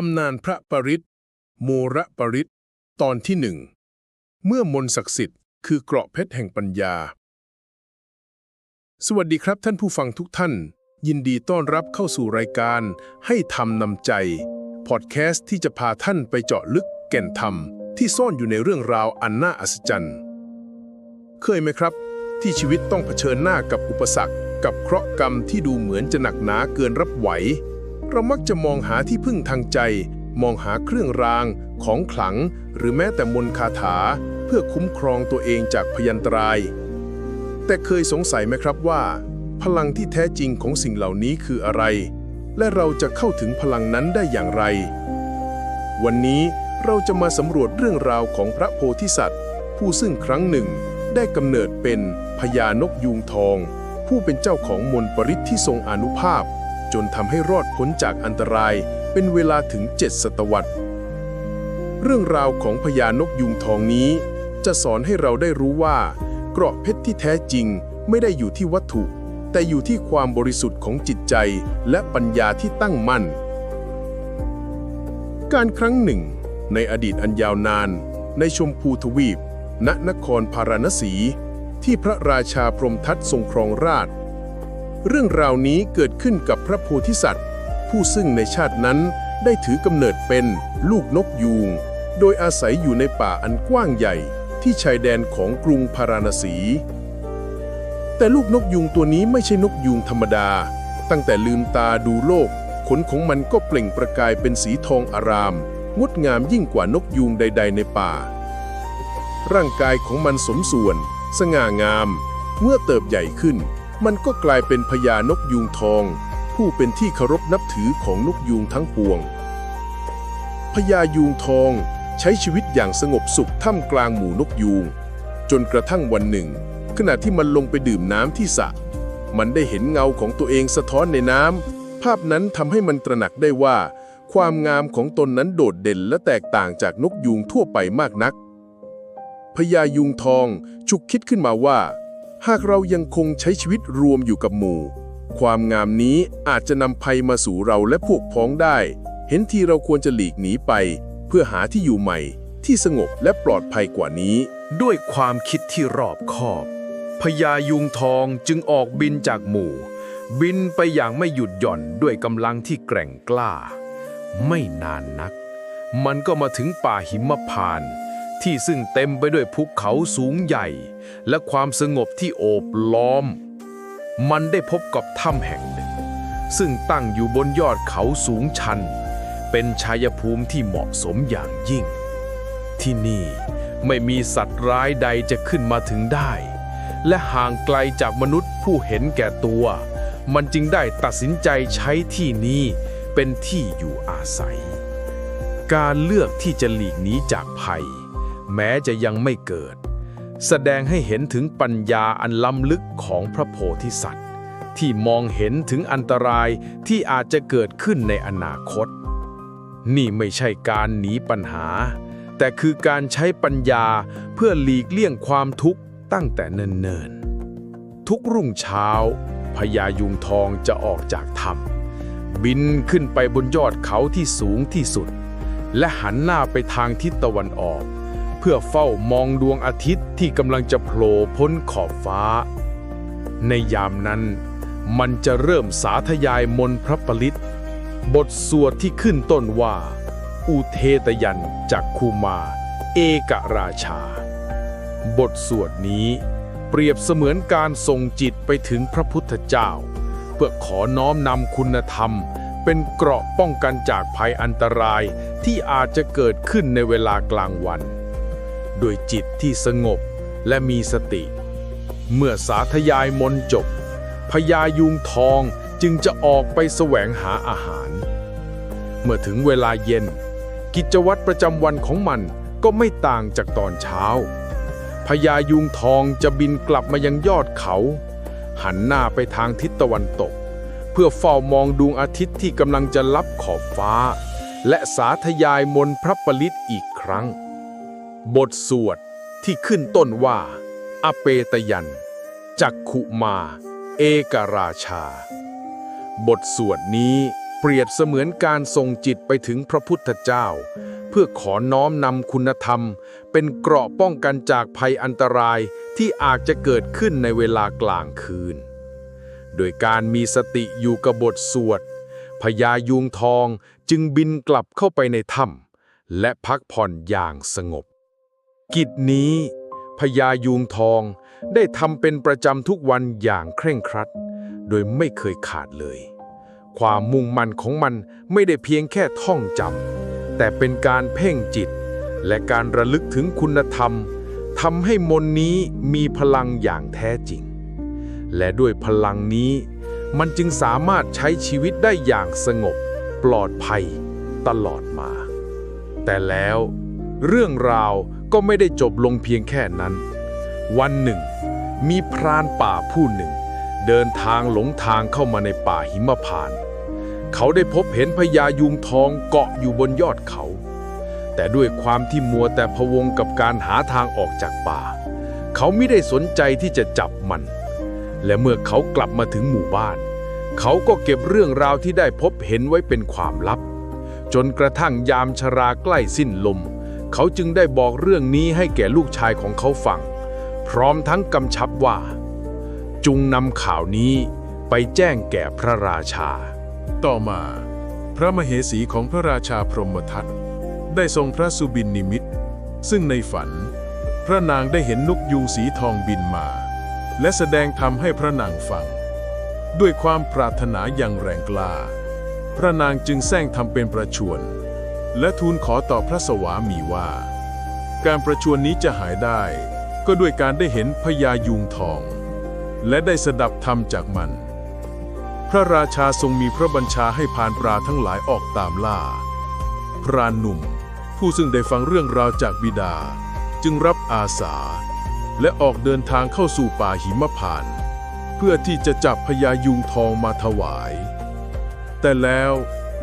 ตำนานพระปริตโมระปริตตอนที่หนึ่ง เมื่อมนต์ศักดิ์สิทธิ์คือเกราะเพชรแห่งปัญญา สวัสดีครับท่านผู้ฟังทุกท่าน ยินดีต้อนรับเข้าสู่รายการให้ธรรมนำใจ พอดแคสต์ที่จะพาท่านไปเจาะลึกแก่นธรรม ที่ซ่อนอยู่ในเรื่องราวอันน่าอัศจรรย์ เคยไหมครับ ที่ชีวิตต้องเผชิญหน้ากับอุปสรรค กับเคราะห์กรรมที่ดูเหมือนจะหนักหนาเกินรับไหว เรามักจะมองหาที่พึ่งทางใจ มองหาเครื่องราง ของขลัง หรือแม้แต่มนต์คาถา เพื่อคุ้มครองตัวเองจากพยันตราย แต่เคยสงสัยไหมครับว่า พลังที่แท้จริงของสิ่งเหล่านี้คืออะไร และเราจะเข้าถึงพลังนั้นได้อย่างไร วันนี้เราจะมาสำรวจเรื่องราวของพระโพธิสัตว์ ผู้ซึ่งครั้งหนึ่ง ได้กำเนิดเป็นพญานกยูงทอง ผู้เป็นเจ้าของมนต์ปริศที่ทรงอนุภาพ จนทำให้รอดพ้นจากอันตรายเป็นเวลาถึงเจ็ดศตวรรษ เรื่องราวของพญานกยูงทองนี้ จะสอนให้เราได้รู้ว่า เกราะเพชรที่แท้จริงไม่ได้อยู่ที่วัตถุ แต่อยู่ที่ความบริสุทธิ์ของจิตใจและปัญญาที่ตั้งมั่น การครั้งหนึ่ง ในอดีตอันยาวนาน ในชมพูทวีป ณนครพาราณสี ที่พระราชาพรมทัตทรงครองราชย์ เรื่องราวนี้เกิดขึ้นกับพระโพธิสัตว์ ผู้ซึ่งในชาตินั้นได้ถือกำเนิดเป็นลูกนกยูง โดยอาศัยอยู่ในป่าอันกว้างใหญ่ที่ชายแดนของกรุงพาราณสี แต่ลูกนกยูงตัวนี้ไม่ใช่นกยูงธรรมดา ตั้งแต่ลืมตาดูโลก ขนของมันก็เปล่งประกายเป็นสีทองอาราม งดงามยิ่งกว่านกยูงใด ๆ ในป่า ร่างกายของมันสมส่วน สง่างาม เมื่อเติบใหญ่ขึ้น มันก็กลายเป็นพญานกยูงทอง ผู้เป็นที่เคารพนับถือของนกยูงทั้งปวงพญายูงทองใช้ชีวิตอย่างสงบสุขท่ามกลางหมู่นกยูง จนกระทั่งวันหนึ่ง ขณะที่มันลงไปดื่มน้ำที่สระมันได้เห็นเงาของตัวเองสะท้อนในน้ำภาพนั้นทำให้มันตระหนักได้ว่า ความงามของตนนั้นโดดเด่นและแตกต่างจากนกยูงทั่วไปมากนักพญายุงทองฉุกคิดขึ้นมาว่า หากเรายังคงใช้ชีวิตรวมอยู่กับหมู่ ความงามนี้อาจจะนำภัยมาสู่เราและพวกพ้องได้ เห็นทีเราควรจะหลีกหนีไป เพื่อหาที่อยู่ใหม่ ที่สงบและปลอดภัยกว่านี้ ด้วยความคิดที่รอบคอบพญายุงทองจึงออกบินจากหมู่ บินไปอย่างไม่หยุดหย่อนด้วยกำลังที่แกร่งกล้า ไม่นานนัก มันก็มาถึงป่าหิมพานต์ ที่ซึ่งเต็มไปด้วยภูเขาสูงใหญ่ และความสงบที่โอบล้อม มันได้พบกับถ้ำแห่งหนึ่ง ซึ่งตั้งอยู่บนยอดเขาสูงชัน เป็นชายภูมิที่เหมาะสมอย่างยิ่ง ที่นี่ไม่มีสัตว์ร้ายใดจะขึ้นมาถึงได้ และห่างไกลจากมนุษย์ผู้เห็นแก่ตัว มันจึงได้ตัดสินใจใช้ที่นี้เป็นที่อยู่อาศัย การเลือกที่จะหลีกหนีจากภัย แม้จะยังไม่เกิด แสดงให้เห็นถึงปัญญาอันล้ำลึกของพระโพธิสัตว์ ที่มองเห็นถึงอันตรายที่อาจจะเกิดขึ้นในอนาคต นี่ไม่ใช่การหนีปัญหา แต่คือการใช้ปัญญาเพื่อหลีกเลี่ยงความทุกข์ตั้งแต่เนิ่นๆ ทุกรุ่งเช้าพญายุงทองจะออกจากถ้ำบินขึ้นไปบนยอดเขาที่สูงที่สุด และหันหน้าไปทางทิศตะวันออก พื่อเฝ้ามองดวงอาทิตย์ที่กำลังจะโผล่พ้นขอบฟ้า ในยามนั้น มันจะเริ่มสาธยายมนพระปริตบทสวดที่ขึ้นต้นว่า อุเทตยันจากคูมา เอกราชา บทสวดนี้เปรียบเสมือนการส่งจิตไปถึงพระพุทธเจ้า เพื่อขอน้อมนำคุณธรรม เป็นเกราะป้องกันจากภัยอันตรายที่อาจจะเกิดขึ้นในเวลากลางวัน โดยจิตที่สงบและมีสติ เมื่อสาธยายมนจบพญายุงทองจึงจะออกไปแสวงหาอาหาร เมื่อถึงเวลาเย็น กิจวัตรประจำวันของมันก็ไม่ต่างจากตอนเช้าพญายุงทองจะบินกลับมายังยอดเขา หันหน้าไปทางทิศตะวันตก เพื่อเฝ้ามองดวงอาทิตย์ที่กำลังจะลับขอบฟ้า และสาธยายมนพระปริตอีกครั้ง บทสวดที่ขึ้นต้นว่า อเปตยัน จักขุมา เอกราชา บทสวดนี้เปรียบเสมือนการส่งจิตไปถึงพระพุทธเจ้า เพื่อขอน้อมนำคุณธรรม เป็นเกราะป้องกันจากภัยอันตรายที่อาจจะเกิดขึ้นในเวลากลางคืน โดยการมีสติอยู่กับบทสวดพญายุงทองจึงบินกลับเข้าไปในถ้ำและพักผ่อนอย่างสงบ กิจนี้พญายุงทองได้ทำเป็นประจำทุกวันอย่างเคร่งครัด โดยไม่เคยขาดเลย ความมุ่งมั่นของมันไม่ได้เพียงแค่ท่องจำแต่เป็นการเพ่งจิต และการระลึกถึงคุณธรรมทำให้มนนี้มีพลังอย่างแท้จริง และด้วยพลังนี้ มันจึงสามารถใช้ชีวิตได้อย่างสงบ ปลอดภัย ตลอดมา แต่แล้วเรื่องราว ก็ไม่ได้จบลงเพียงแค่นั้น วันหนึ่ง มีพรานป่าผู้หนึ่ง เดินทางหลงทางเข้ามาในป่าหิมพานต์เขาได้พบเห็นพญายุงทองเกาะอยู่บนยอดเขา แต่ด้วยความที่มัวแต่พะวงกับการหาทางออกจากป่า เขาไม่ได้สนใจที่จะจับมัน และเมื่อเขากลับมาถึงหมู่บ้าน เขาก็เก็บเรื่องราวที่ได้พบเห็นไว้เป็นความลับ จนกระทั่งยามชราใกล้สิ้นลม เขาจึงได้บอกเรื่องนี้ให้แก่ลูกชายของเขาฟัง พร้อมทั้งกำชับว่า จุงนำข่าวนี้ไปแจ้งแก่พระราชา ต่อมา พระมเหสีของพระราชาพรหมทัตได้ทรงพระสุบินนิมิต ซึ่งในฝัน พระนางได้เห็นนกยูงสีทองบินมา และแสดงธรรมให้พระนางฟัง ด้วยความปรารถนาอย่างแรงกล้า พระนางจึงแซงทำเป็นประชวร และทูลขอต่อพระสวามีว่า การประชวรนี้จะหายได้ ก็ด้วยการได้เห็นพญายุงทอง และได้สดับธรรมจากมัน พระราชาทรงมีพระบัญชาให้พานปลาทั้งหลายออกตามล่า พรานหนุ่ม ผู้ซึ่งได้ฟังเรื่องราวจากบิดา จึงรับอาสา และออกเดินทางเข้าสู่ป่าหิมพาน เพื่อที่จะจับพญายุงทองมาถวาย แต่แล้ว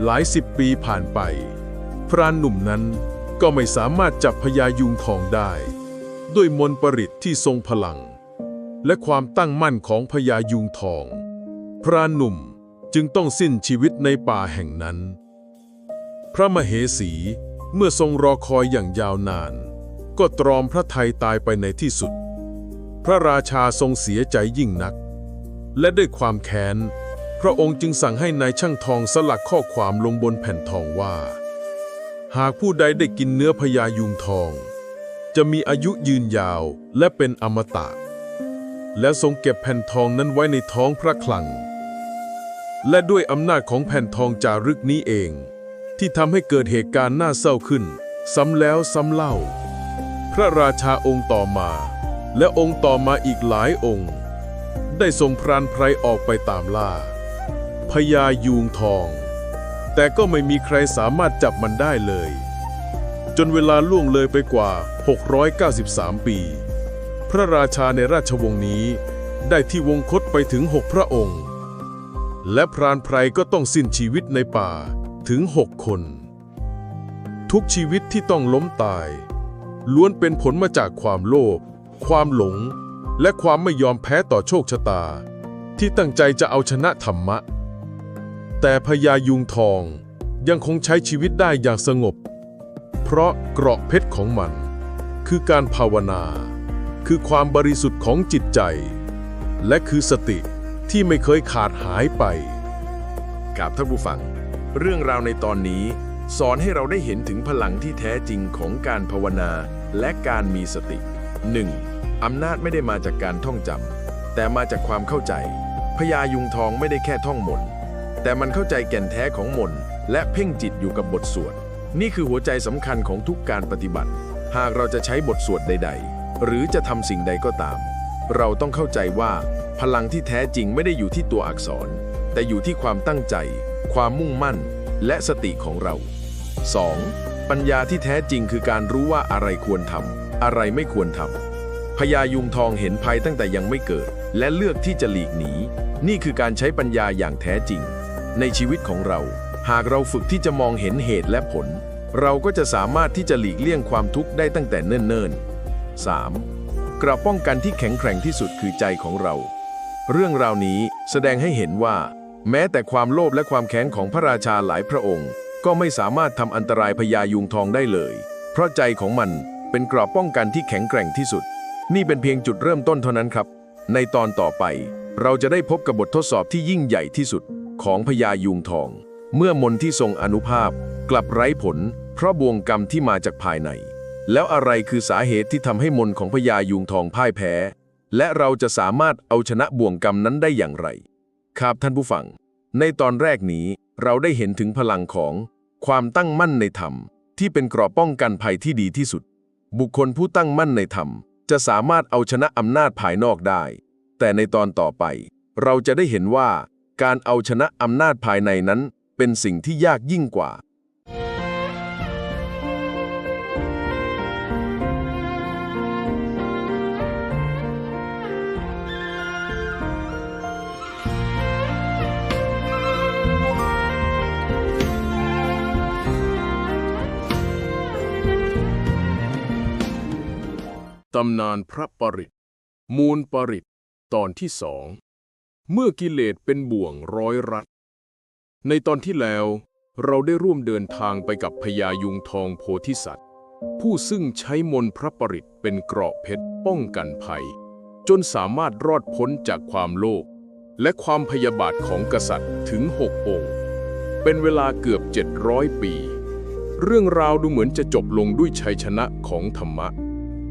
หลายสิบปีผ่านไป พรานหนุ่มนั้นก็ไม่สามารถจับพญายุงทองได้ ด้วยมนปริตที่ทรงพลัง และความตั้งมั่นของพญายุงทอง พรานหนุ่มจึงต้องสิ้นชีวิตในป่าแห่งนั้น พระมเหสีเมื่อทรงรอคอยอย่างยาวนาน ก็ตรอมพระไทยตายไปในที่สุด พระราชาทรงเสียใจยิ่งนัก และด้วยความแค้น พระองค์จึงสั่งให้นายช่างทองสลักข้อความลงบนแผ่นทองว่า หากผู้ใดได้กินเนื้อพญายุงทอง จะมีอายุยืนยาวและเป็นอมตะ และทรงเก็บแผ่นทองนั้นไว้ในท้องพระคลัง และด้วยอำนาจของแผ่นทองจารึกนี้เอง ที่ทำให้เกิดเหตุการณ์น่าเศร้าขึ้น ซ้ำแล้วซ้ำเล่า พระราชาองค์ต่อมา และองค์ต่อมาอีกหลายองค์ ได้ส่งพรานไพรออกไปตามล่าพญายูงทอง แต่ก็ไม่มีใครสามารถจับมันได้เลย จนเวลาล่วงเลยไปกว่า 693 ปี พระราชาในราชวงศ์นี้ ได้ที่วงคตไปถึงหกพระองค์ และพรานไพรก็ต้องสิ้นชีวิตในป่าถึงหกคน ทุกชีวิตที่ต้องล้มตาย ล้วนเป็นผลมาจากความโลภความหลง และความไม่ยอมแพ้ต่อโชคชะตา ที่ตั้งใจจะเอาชนะธรรมะ แต่พญายุงทองยังคงใช้ชีวิตได้อย่างสงบ เพราะเกราะเพชรของมัน คือการภาวนา คือความบริสุทธิ์ของจิตใจ และคือสติที่ไม่เคยขาดหายไปกับท่านผู้ฟัง เรื่องราวในตอนนี้ สอนให้เราได้เห็นถึงพลังที่แท้จริงของการภาวนาและการมีสติ 1. อำนาจไม่ได้มาจากการท่องจำแต่มาจากความเข้าใจพญายุงทองไม่ได้แค่ท่องมนต์ แต่มันเข้าใจแก่นแท้ของมนต์และเพ่งจิตอยู่กับบทสวด นี่คือหัวใจสำคัญของทุกการปฏิบัติ หากเราจะใช้บทสวดใด ๆ หรือจะทำสิ่งใดก็ตาม เราต้องเข้าใจว่า พลังที่แท้จริงไม่ได้อยู่ที่ตัวอักษร แต่อยู่ที่ความตั้งใจ ความมุ่งมั่น และสติของเรา 2. ปัญญาที่แท้จริงคือการรู้ว่าอะไรควรทำอะไรไม่ควรทำพญายุงทองเห็นภัยตั้งแต่ยังไม่เกิด และเลือกที่จะหลีกหนี นี่คือการใช้ปัญญาอย่างแท้จริง ในชีวิตของเรา หากเราฝึกที่จะมองเห็นเหตุและผล เราก็จะสามารถที่จะหลีกเลี่ยงความทุกข์ได้ตั้งแต่เนิ่นๆ 3. กระป้องกันที่แข็งแกร่งที่สุดคือใจของเรา เรื่องราวนี้แสดงให้เห็นว่า แม้แต่ความโลภและความแค้นของพระราชาหลายพระองค์ ก็ไม่สามารถทำอันตรายพญายุงทองได้เลย เพราะใจของมันเป็นกรอบป้องกันที่แข็งแกร่งที่สุด นี่เป็นเพียงจุดเริ่มต้นเท่านั้นครับ ในตอนต่อไป เราจะได้พบกับบททดสอบที่ยิ่งใหญ่ที่สุด ของพญายุงทอง เมื่อมนที่ทรงอนุภาพกลับไร้ผล เพราะบ่วงกรรมที่มาจากภายใน แล้วอะไรคือสาเหตุที่ทำให้มนของพญายุงทองพ่ายแพ้ และเราจะสามารถเอาชนะบ่วงกรรมนั้นได้อย่างไร ครับท่านผู้ฟัง ในตอนแรกนี้เราได้เห็นถึงพลังของความตั้งมั่นในธรรม ที่เป็นกรอบป้องกันภัยที่ดีที่สุด บุคคลผู้ตั้งมั่นในธรรม จะสามารถเอาชนะอำนาจภายนอกได้ แต่ในตอนต่อไป เราจะได้เห็นว่า การเอาชนะอำนาจภายในนั้นเป็นสิ่งที่ยากยิ่งกว่า ตำนานพระปริตมูลปริตตอนที่สอง เมื่อกิเลสเป็นบ่วงร้อยรัด ในตอนที่แล้วเราได้ร่วมเดินทางไปกับพญายุงทองโพธิสัตว์ ผู้ซึ่งใช้มนพระปริตเป็นเกราะเพชรป้องกันภัย จนสามารถรอดพ้นจากความโลภและความพยาบาทของกษัตริย์ถึงหกองค์ เป็นเวลาเกือบ 700 ปี เรื่องราวดูเหมือนจะจบลงด้วยชัยชนะของธรรมะ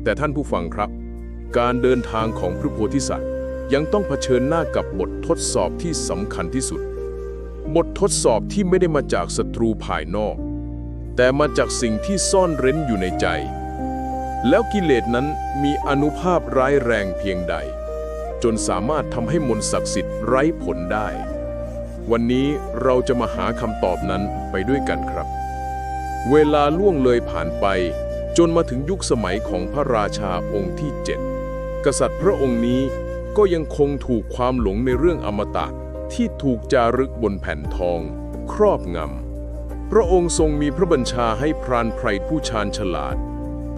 แต่ท่านผู้ฟังครับ การเดินทางของพระโพธิสัตว์ ยังต้องเผชิญหน้ากับบททดสอบที่สำคัญที่สุด บททดสอบที่ไม่ได้มาจากศัตรูภายนอก แต่มาจากสิ่งที่ซ่อนเร้นอยู่ในใจ แล้วกิเลสนั้นมีอนุภาพร้ายแรงเพียงใด จนสามารถทำให้มนต์ศักดิ์สิทธิ์ไร้ผลได้ วันนี้เราจะมาหาคำตอบนั้นไปด้วยกันครับ เวลาล่วงเลยผ่านไป จนมาถึงยุคสมัยของพระราชาองค์ที่เจ็ดกษัตริย์พระองค์นี้ ก็ยังคงถูกความหลงในเรื่องอมตะที่ถูกจารึกบนแผ่นทอง ครอบงำ พระองค์ทรงมีพระบัญชาให้พรานไพรผู้ชาญฉลาด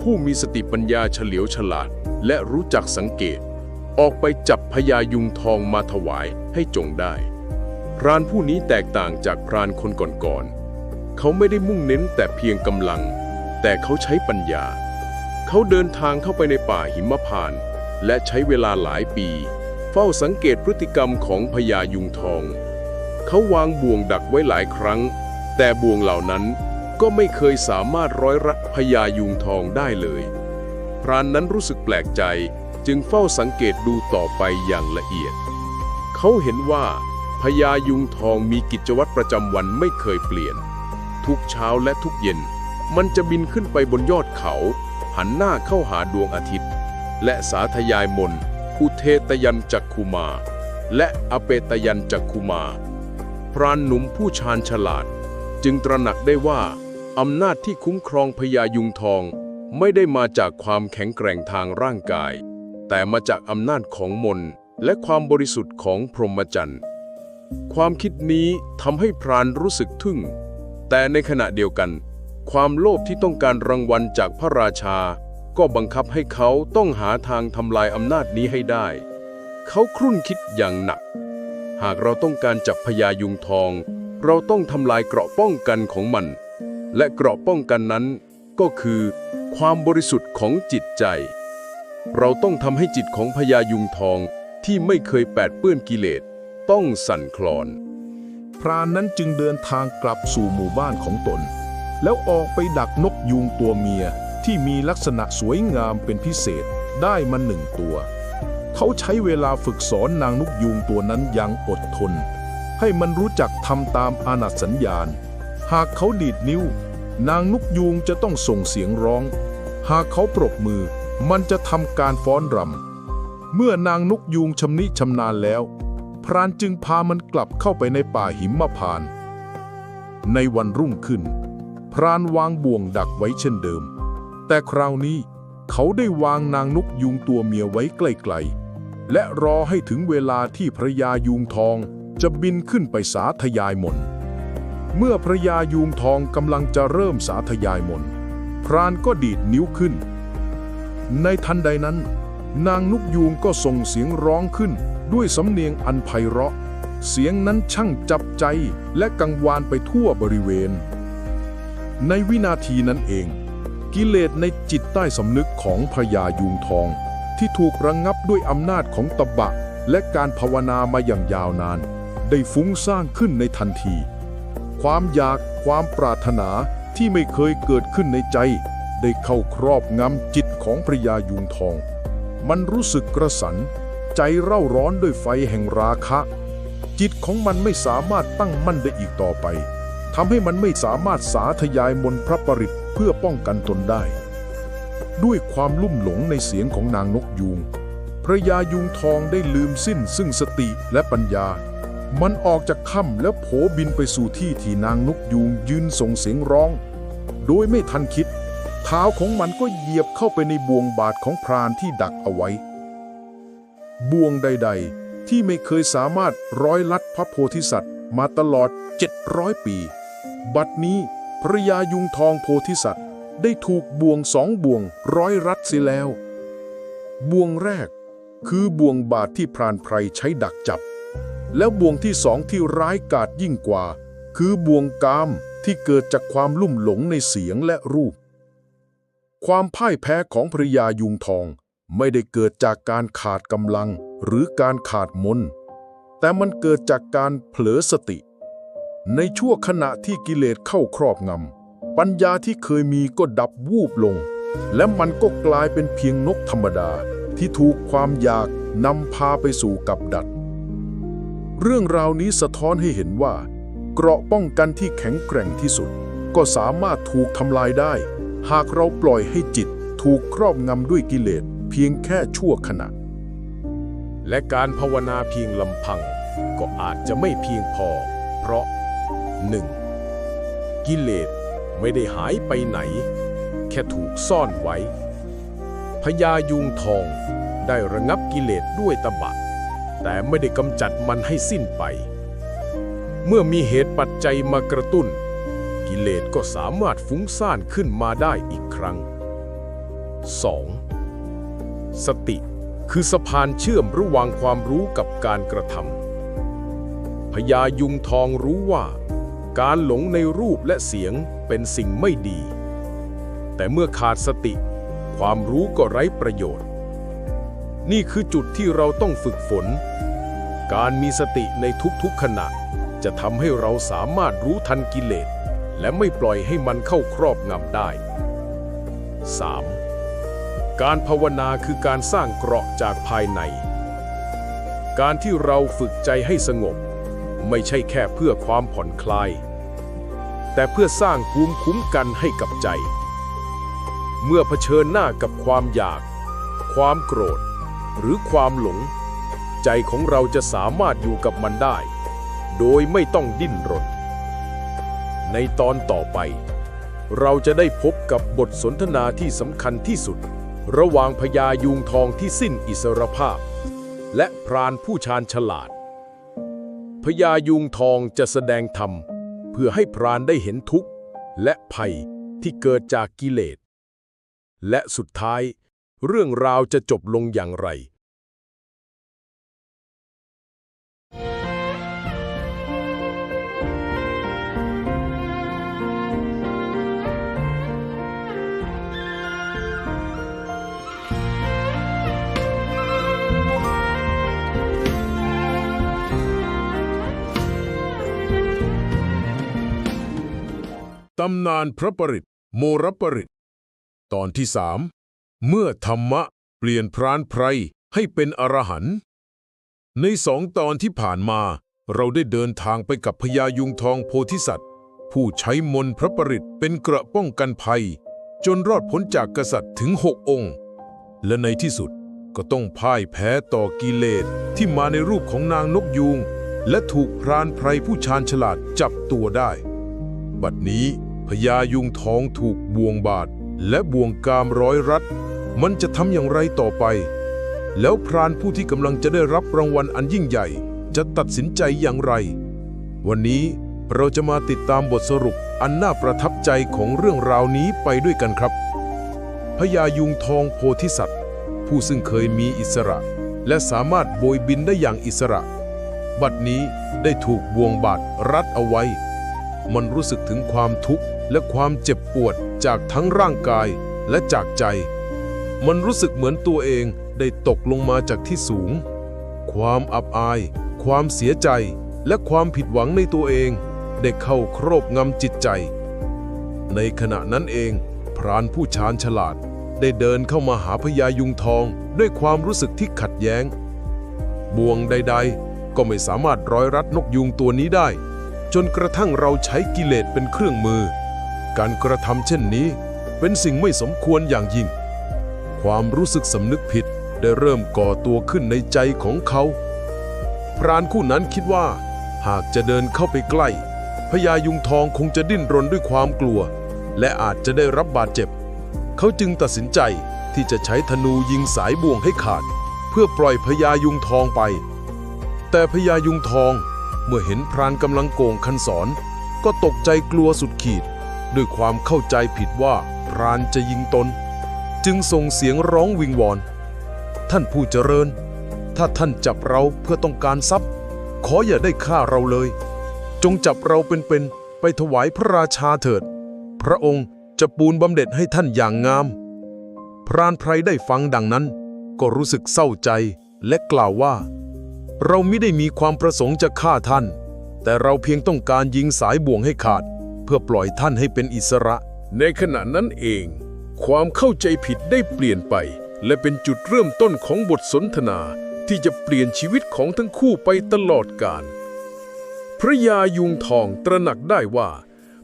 ผู้มีสติปัญญาเฉลียวฉลาด และรู้จักสังเกต ออกไปจับพญายุงทองมาถวายให้จงได้ พรานผู้นี้แตกต่างจากพรานคนก่อนๆเขาไม่ได้มุ่งเน้นแต่เพียงกำลัง แต่เขาใช้ปัญญา เขาเดินทางเข้าไปในป่าหิมพานต์ และใช้เวลาหลายปี เฝ้าสังเกตพฤติกรรมของพญายุงทอง เขาวางบ่วงดักไว้หลายครั้ง แต่บ่วงเหล่านั้นก็ไม่เคยสามารถร้อยรัดพญายุงทองได้เลย พรานนั้นรู้สึกแปลกใจจึงเฝ้าสังเกตดูต่อไปอย่างละเอียด เขาเห็นว่าพญายุงทองมีกิจวัตรประจำวันไม่เคยเปลี่ยน ทุกเช้าและทุกเย็น มันจะบินขึ้นไปบนยอดเขา หันหน้าเข้าหาดวงอาทิตย์ และสาธยายมนต์อุเทตยันจักคุมา และอเปตยันจักคุมา พรานหนุ่มผู้ชาญฉลาด จึงตระหนักได้ว่า อำนาจที่คุ้มครองพญายุงทองไม่ได้มาจากความแข็งแกร่งทางร่างกาย แต่มาจากอำนาจของมนและความบริสุทธิ์ของพรหมจรรย์ความคิดนี้ทำให้พรานรู้สึกทึ่ง แต่ในขณะเดียวกัน ความโลภที่ต้องการรางวัลจากพระราชา ก็บังคับให้เขาต้องหาทางทำลายอำนาจนี้ให้ได้ เขาครุ่นคิดอย่างหนัก หากเราต้องการจับพญายุงทอง เราต้องทำลายเกราะป้องกันของมัน และเกราะป้องกันนั้น ก็คือ ความบริสุทธิ์ของจิตใจ เราต้องทำให้จิตของพญายุงทองที่ไม่เคยแปดเปื้อนกิเลสต้องสั่นคลอน พรานนั้นจึงเดินทางกลับสู่หมู่บ้านของตน แล้วออกไปดักนกยูงตัวเมีย ที่มีลักษณะสวยงามเป็นพิเศษได้มาหนึ่งตัว เขาใช้เวลาฝึกสอนนางนกยูงตัวนั้นอย่างอดทน ให้มันรู้จักทำตามอานัตสัญญาณ หากเขาดีดนิ้ว นางนกยูงจะต้องส่งเสียงร้อง หากเขาปรบมือ มันจะทำการฟ้อนรำเมื่อนางนกยูงชำนิชำนาญแล้ว พรานจึงพามันกลับเข้าไปในป่าหิมพาน ในวันรุ่งขึ้น พรานวางบ่วงดักไว้เช่นเดิม แต่คราวนี้เขาได้วางนางนกยูงตัวเมียไว้ใกล้ๆ และรอให้ถึงเวลาที่พระยายูงทองจะบินขึ้นไปสาธยายมน เมื่อพระยายูงทองกำลังจะเริ่มสาธยายมน พรานก็ดีดนิ้วขึ้น ในทันใดนั้น นางนกยูงก็ส่งเสียงร้องขึ้นด้วยสำเนียงอันไพเราะ เสียงนั้นช่างจับใจและกังวานไปทั่วบริเวณ ในวินาทีนั้นเอง กิเลสในจิตใต้สำนึกของพระยายุงทอง ที่ถูกระงงับด้วยอำนาจของตบะ และการภาวนามาอย่างยาวนาน ได้ฟุ้งซ่านขึ้นในทันที ความอยากความปรารถนาที่ไม่เคยเกิดขึ้นในใจ ได้เข้าครอบงำจิตของพระยายุงทอง มันรู้สึกกระสัน ใจเร่าร้อนด้วยไฟแห่งราคะ จิตของมันไม่สามารถตั้งมั่นได้อีกต่อไปทำให้มันไม่สามารถสาธยายมนพระปริต เพื่อป้องกันตนได้ ด้วยความลุ่มหลงในเสียงของนางนกยูง พระยายุงทองได้ลืมสิ้นซึ่งสติและปัญญา มันออกจากถ้ำแล้วโผบินไปสู่ที่ที่นางนกยูงยืนส่งเสียงร้อง โดยไม่ทันคิด เท้าของมันก็เหยียบเข้าไปในบ่วงบาทของพรานที่ดักเอาไว้ บ่วงใด ๆ ที่ไม่เคยสามารถร้อยลัดพระโพธิสัตว์มาตลอด 700 ปี บัดนี้ พระยายุงทองโพธิสัตว์ ได้ถูกบ่วงสองบ่วงร้อยรัดเสียแล้ว บ่วงแรกคือบ่วงบาทที่พรานไพรใช้ดักจับ แล้วบ่วงที่สองที่ร้ายกาจยิ่งกว่า คือบ่วงกามที่เกิดจากความลุ่มหลงในเสียงและรูป ความพ่ายแพ้ของพระยายุงทองไม่ได้เกิดจากการขาดกำลังหรือการขาดมนแต่มันเกิดจากการเผลอสติ ในชั่วขณะที่กิเลสเข้าครอบงำ ปัญญาที่เคยมีก็ดับวูบลง และมันก็กลายเป็นเพียงนกธรรมดาที่ถูกความอยากนำพาไปสู่กับดักเรื่องราวนี้สะท้อนให้เห็นว่า เกราะป้องกันที่แข็งแกร่งที่สุด ก็สามารถถูกทำลายได้ หากเราปล่อยให้จิตถูกครอบงำด้วยกิเลสเพียงแค่ชั่วขณะ และการภาวนาเพียงลำพัง ก็อาจจะไม่เพียงพอ เพราะ 1. กิเลสไม่ได้หายไปไหน แค่ถูกซ่อนไว้พญายุงทองได้ระงับกิเลสด้วยตบะ แต่ไม่ได้กำจัดมันให้สิ้นไป เมื่อมีเหตุปัจจัยมากระตุ้น กิเลสก็สามารถฟุ้งซ่านขึ้นมาได้อีกครั้ง 2. สติคือสะพานเชื่อมระหว่างความรู้กับการกระทำพญายุงทองรู้ว่า การหลงในรูปและเสียงเป็นสิ่งไม่ดี แต่เมื่อขาดสติ ความรู้ก็ไร้ประโยชน์ นี่คือจุดที่เราต้องฝึกฝน การมีสติในทุกๆขณะ จะทำให้เราสามารถรู้ทันกิเลส และไม่ปล่อยให้มันเข้าครอบงำได้ 3. การภาวนาคือการสร้างเกราะจากภายใน การที่เราฝึกใจให้สงบ ไม่ใช่แค่เพื่อความผ่อนคลาย แต่เพื่อสร้างภูมิคุ้มกันให้กับใจ เมื่อเผชิญหน้ากับความอยาก ความโกรธ หรือความหลง ใจของเราจะสามารถอยู่กับมันได้ โดยไม่ต้องดิ้นรน ในตอนต่อไป เราจะได้พบกับบทสนทนาที่สำคัญที่สุด ระหว่างพญายุงทองที่สิ้นอิสรภาพ และพรานผู้ชาญฉลาด พญายุงทองจะแสดงธรรม เพื่อให้พรานได้เห็นทุกข์ และภัยที่เกิดจากกิเลส และสุดท้าย เรื่องราวจะจบลงอย่างไร ตำนานพระปริตโมรปริตตอนที่สามเมื่อธรรมะเปลี่ยนพรานไพรให้เป็นอรหันต์ในสองตอนที่ผ่านมาเราได้เดินทางไปกับพญายุงทองโพธิสัตว์ ผู้ใช้มนพระปริตเป็นกระป้องกันภัย จนรอดพ้นจากกษัตริย์ถึงหกองค์ และในที่สุดก็ต้องพ่ายแพ้ต่อกิเลสที่มาในรูปของนางนกยูง และถูกพรานไพรผู้ชาญฉลาดจับตัวได้ บัดนี้ พญายุงทองถูกบ่วงบาดและบ่วงกามร้อยรัด มันจะทำอย่างไรต่อไป แล้วพรานผู้ที่กำลังจะได้รับรางวัลอันยิ่งใหญ่ จะตัดสินใจอย่างไร วันนี้เราจะมาติดตามบทสรุปอันน่าประทับใจของเรื่องราวนี้ไปด้วยกันครับพญายุงทองโพธิสัตว์ ผู้ซึ่งเคยมีอิสระ และสามารถโบยบินได้อย่างอิสระ บัดนี้ได้ถูกบ่วงบาดรัดเอาไว้ มันรู้สึกถึงความทุกข์ และความเจ็บปวดจากทั้งร่างกายและจากใจ มันรู้สึกเหมือนตัวเองได้ตกลงมาจากที่สูง ความอับอาย ความเสียใจ และความผิดหวังในตัวเอง ได้เข้าครอบงำจิตใจ ในขณะนั้นเอง พรานผู้ชาญฉลาด ได้เดินเข้ามาหาพญายุงทองด้วยความรู้สึกที่ขัดแย้ง บ่วงใด ๆ ก็ไม่สามารถร้อยรัดนกยุงตัวนี้ได้ จนกระทั่งเราใช้กิเลสเป็นเครื่องมือ การกระทำเช่นนี้เป็นสิ่งไม่สมควรอย่างยิ่ง ความรู้สึกสำนึกผิดได้เริ่มก่อตัวขึ้นในใจของเขา พรานคู่นั้นคิดว่า หากจะเดินเข้าไปใกล้พญายุงทองคงจะดิ้นรนด้วยความกลัว และอาจจะได้รับบาดเจ็บ เขาจึงตัดสินใจที่จะใช้ธนูยิงสายบ่วงให้ขาด เพื่อปล่อยพญายุงทองไป แต่พญายุงทองเมื่อเห็นพรานกำลังโกงคันศรก็ตกใจกลัวสุดขีด ด้วยความเข้าใจผิดว่าพรานจะยิงตน จึงส่งเสียงร้องวิงวอน ท่านผู้เจริญ ถ้าท่านจับเราเพื่อต้องการทรัพย์ ขออย่าได้ฆ่าเราเลย จงจับเราเป็นๆไปถวายพระราชาเถิด พระองค์จะปูนบำเหน็จให้ท่านอย่างงาม พรานไพรได้ฟังดังนั้น ก็รู้สึกเศร้าใจและกล่าวว่า เราไม่ได้มีความประสงค์จะฆ่าท่าน แต่เราเพียงต้องการยิงสายบ่วงให้ขาด เพื่อปล่อยท่านให้เป็นอิสระ ในขณะนั้นเอง ความเข้าใจผิดได้เปลี่ยนไป และเป็นจุดเริ่มต้นของบทสนทนาที่จะเปลี่ยนชีวิตของทั้งคู่ไปตลอดกาลพระยายุงทองตระหนักได้ว่า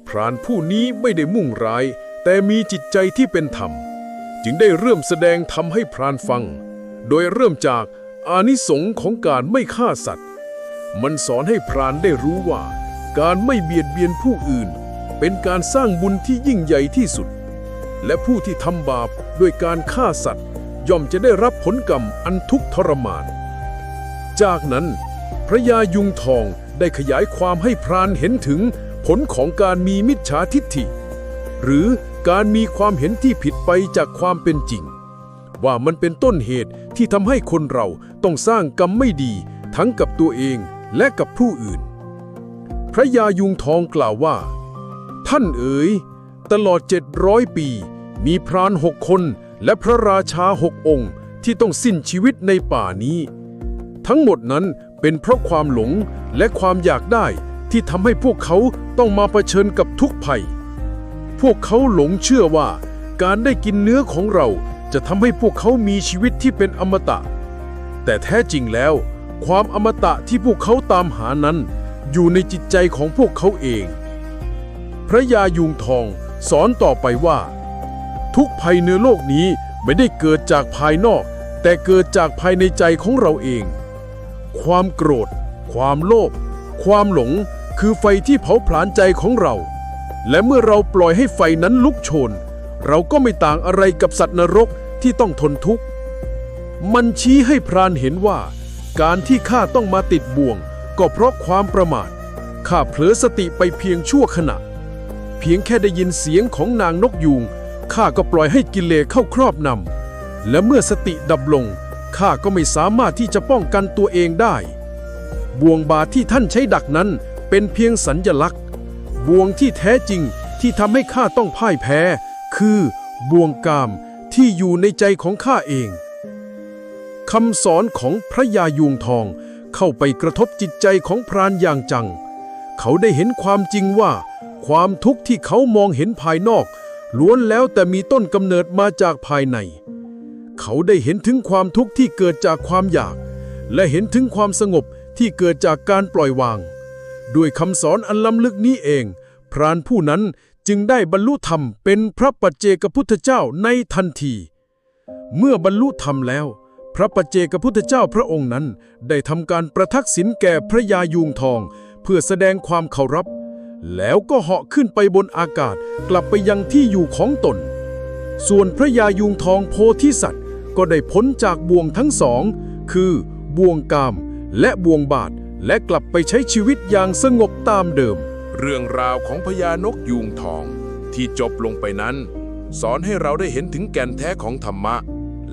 พรานผู้นี้ไม่ได้มุ่งร้าย แต่มีจิตใจที่เป็นธรรม จึงได้เริ่มแสดงธรรมให้พรานฟัง โดยเริ่มจากอานิสงส์ของการไม่ฆ่าสัตว์ มันสอนให้พรานได้รู้ว่า การไม่เบียดเบียนผู้อื่น เป็นการสร้างบุญที่ยิ่งใหญ่ที่สุด และผู้ที่ทำบาปด้วยการฆ่าสัตว์ ย่อมจะได้รับผลกรรมอันทุกข์ทรมาน จากนั้น พระยายุงทองได้ขยายความให้พรานเห็นถึงผลของการมีมิจฉาทิฏฐิ หรือการมีความเห็นที่ผิดไปจากความเป็นจริง ว่ามันเป็นต้นเหตุที่ทำให้คนเราต้องสร้างกรรมไม่ดี ทั้งกับตัวเองและกับผู้อื่น พระยายุงทองกล่าวว่า ท่านเอ๋ย ตลอดเจ็ดร้อยปี มีพรานหกคนและพระราชาหกองค์ที่ต้องสิ้นชีวิตในป่านี้ ทั้งหมดนั้นเป็นเพราะความหลงและความอยากได้ที่ทำให้พวกเขาต้องมาเผชิญกับทุกภัย พวกเขาหลงเชื่อว่า การได้กินเนื้อของเราจะทำให้พวกเขามีชีวิตที่เป็นอมตะ แต่แท้จริงแล้ว ความอมตะที่พวกเขาตามหานั้น อยู่ในจิตใจของพวกเขาเอง พระยายุงทองสอนต่อไปว่า ทุกภัยในโลกนี้ไม่ได้เกิดจากภายนอก แต่เกิดจากภายในใจของเราเอง ความโกรธ ความโลภความหลงคือไฟที่เผาผลาญใจของเรา และเมื่อเราปล่อยให้ไฟนั้นลุกโชน เราก็ไม่ต่างอะไรกับสัตว์นรกที่ต้องทนทุกข์ มันชี้ให้พรานเห็นว่า การที่ข้าต้องมาติดบ่วง ก็เพราะความประมาทข้าเผลอสติไปเพียงชั่วขณะ เพียงแค่ได้ยินเสียงของนางนกยูงข้าก็ปล่อยให้กิเลสเข้าครอบนำและเมื่อสติดับลงข้าก็ไม่สามารถที่จะป้องกันตัวเองได้ บ่วงบาที่ท่านใช้ดักนั้นเป็นเพียงสัญญลักษณ์ บ่วงที่แท้จริงที่ทำให้ข้าต้องพ่ายแพ้ คือบ่วงกามที่อยู่ในใจของข้าเองคำสอนของพระยายูงทองเข้าไปกระทบจิตใจของพรานอย่างจัง เขาได้เห็นความจริงว่า ความทุกข์ที่เขามองเห็นภายนอก ล้วนแล้วแต่มีต้นกำเนิดมาจากภายใน เขาได้เห็นถึงความทุกข์ที่เกิดจากความอยาก และเห็นถึงความสงบที่เกิดจากการปล่อยวาง ด้วยคำสอนอันล้ำลึกนี้เอง พรานผู้นั้นจึงได้บรรลุธรรมเป็นพระปัจเจกพุทธเจ้าในทันที เมื่อบรรลุธรรมแล้ว พระปัจเจกพุทธเจ้าพระองค์นั้น ได้ทำการประทักษิณแก่พระยายูงทอง เพื่อแสดงความเคารพ แล้วก็เหาะขึ้นไปบนอากาศกลับไปยังที่อยู่ของตน ส่วนพระยายูงทองโพธิสัตว์ก็ได้พ้นจากบ่วงทั้งสอง คือบ่วงกาม และบ่วงบาทและกลับไปใช้ชีวิตอย่างสงบตามเดิม เรื่องราวของพญานกยูงทองที่จบลงไปนั้น สอนให้เราได้เห็นถึงแก่นแท้ของธรรมะ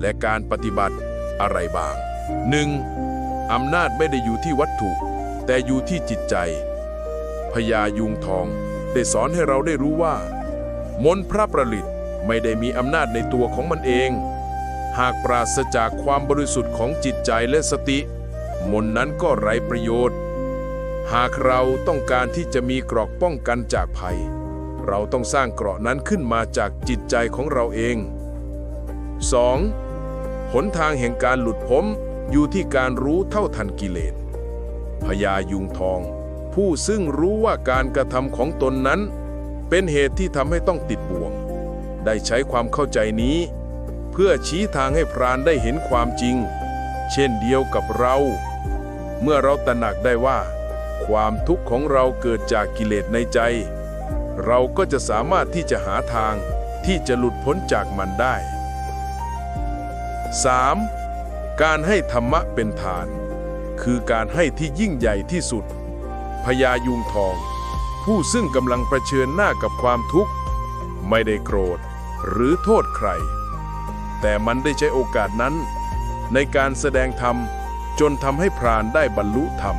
และการปฏิบัติอะไรบ้าง 1. อำนาจไม่ได้อยู่ที่วัตถุ แต่อยู่ที่จิตใจ พญายุงทอง ได้สอนให้เราได้รู้ว่า มนพระประลิตไม่ได้มีอำนาจในตัวของมันเอง หากปราศจากความบริสุทธิ์ของจิตใจและสติ มนนั้นก็ไร้ประโยชน์ หากเราต้องการที่จะมีเกรอกป้องกันจากภัย เราต้องสร้างเกราะนั้นขึ้นมาจากจิตใจของเราเอง 2. หนทางแห่งการหลุดพ้นอยู่ที่การรู้เท่าทันกิเลสพญายุงทอง ผู้ซึ่งรู้ว่าการกระทำของตนนั้น เป็นเหตุที่ทำให้ต้องติดบ่วง ได้ใช้ความเข้าใจนี้ เพื่อชี้ทางให้พรานได้เห็นความจริง เช่นเดียวกับเรา เมื่อเราตระหนักได้ว่า ความทุกข์ของเราเกิดจากกิเลสในใจ เราก็จะสามารถที่จะหาทางที่จะหลุดพ้นจากมันได้ 3. การให้ธรรมะเป็นฐาน คือการให้ที่ยิ่งใหญ่ที่สุด ญายุงทอง ผู้ซึ่งกำลังเผชิญหน้ากับความทุกข์ ไม่ได้โกรธหรือโทษใคร แต่มันได้ใช้โอกาสนั้น ในการแสดงธรรมจนทำให้พรานได้บรรลุธรรม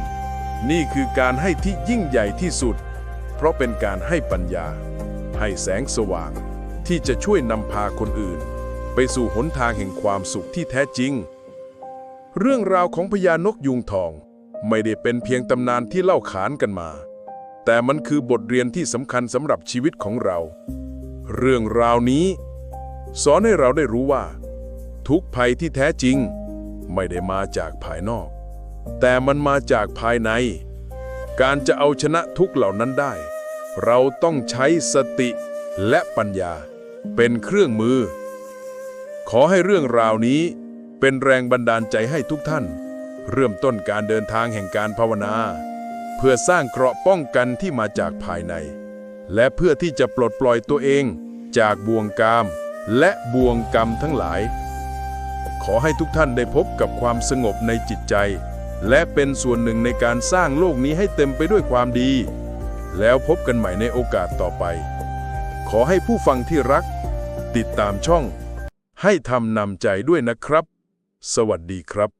นี่คือการให้ที่ยิ่งใหญ่ที่สุด เพราะเป็นการให้ปัญญา ให้แสงสว่าง ที่จะช่วยนำพาคนอื่น ไปสู่หนทางแห่งความสุขที่แท้จริง เรื่องราวของพญานกยุงทอง ไม่ได้เป็นเพียงตำนานที่เล่าขานกันมา แต่มันคือบทเรียนที่สำคัญสำหรับชีวิตของเรา เรื่องราวนี้ สอนให้เราได้รู้ว่า ทุกภัยที่แท้จริง ไม่ได้มาจากภายนอก แต่มันมาจากภายใน การจะเอาชนะทุกเหล่านั้นได้ เราต้องใช้สติและปัญญา เป็นเครื่องมือ ขอให้เรื่องราวนี้เป็นแรงบันดาลใจให้ทุกท่าน เริ่มต้นการเดินทางแห่งการภาวนา เพื่อสร้างเกราะป้องกันที่มาจากภายใน และเพื่อที่จะปลดปล่อยตัวเองจากบ่วงกาม และบ่วงกรรมทั้งหลาย ขอให้ทุกท่านได้พบกับความสงบในจิตใจ และเป็นส่วนหนึ่งในการสร้างโลกนี้ให้เต็มไปด้วยความดี แล้วพบกันใหม่ในโอกาสต่อไป ขอให้ผู้ฟังที่รัก ติดตามช่อง ให้ทำนำใจด้วยนะครับ สวัสดีครับ